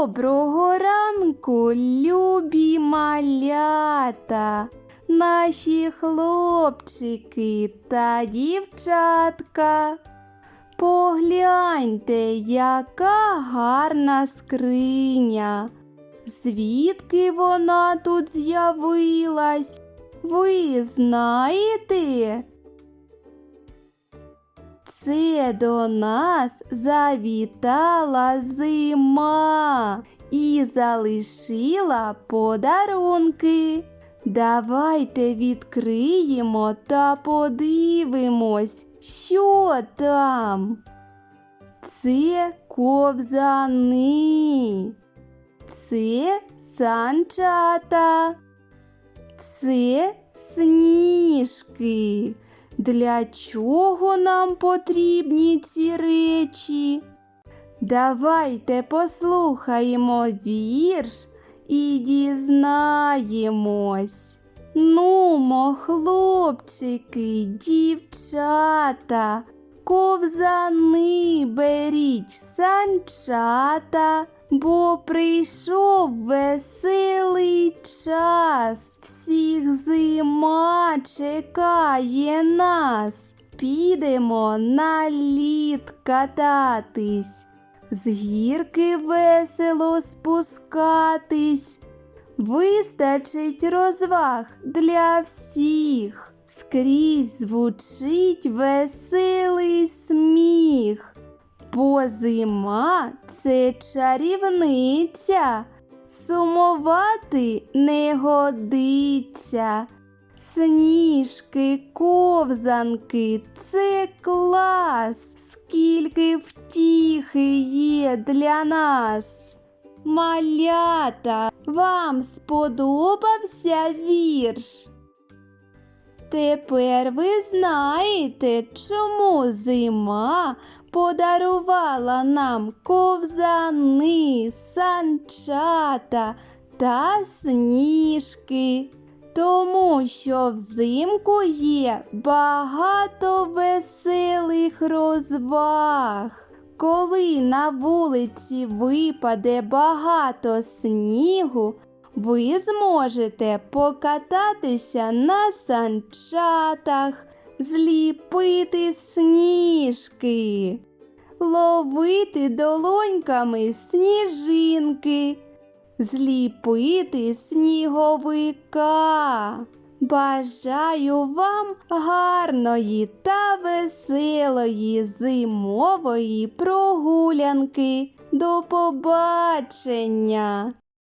Доброго ранку, любі малята, наші хлопчики та дівчатка. Погляньте, яка гарна скриня. Звідки вона тут з'явилась? Ви знаєте? Це до нас завітала зима і залишила подарунки. Давайте відкриємо та подивимось, що там. Це ковзани, це санчата, це сніжки. Для чого нам потрібні ці речі? Давайте послухаємо вірш і дізнаємось. Нумо, хлопчики, дівчата, ковзани беріть санчата, бо прийшов веселий час. Зима чекає нас. Підемо на лід кататись, з гірки весело спускатись. Вистачить розваг для всіх. Скрізь звучить веселий сміх. Бо зима це чарівниця, сумувати не годиться. Сніжки, ковзанки, це клас, скільки втіхи є для нас. Малята, вам сподобався вірш? Тепер ви знаєте, чому зима подарувала нам ковзани, санчата та сніжки. Тому що взимку є багато веселих розваг. Коли на вулиці випаде багато снігу, ви зможете покататися на санчатах, зліпити сніжки, ловити долоньками сніжинки, зліпити сніговика. Бажаю вам гарної та веселої зимової прогулянки. До побачення!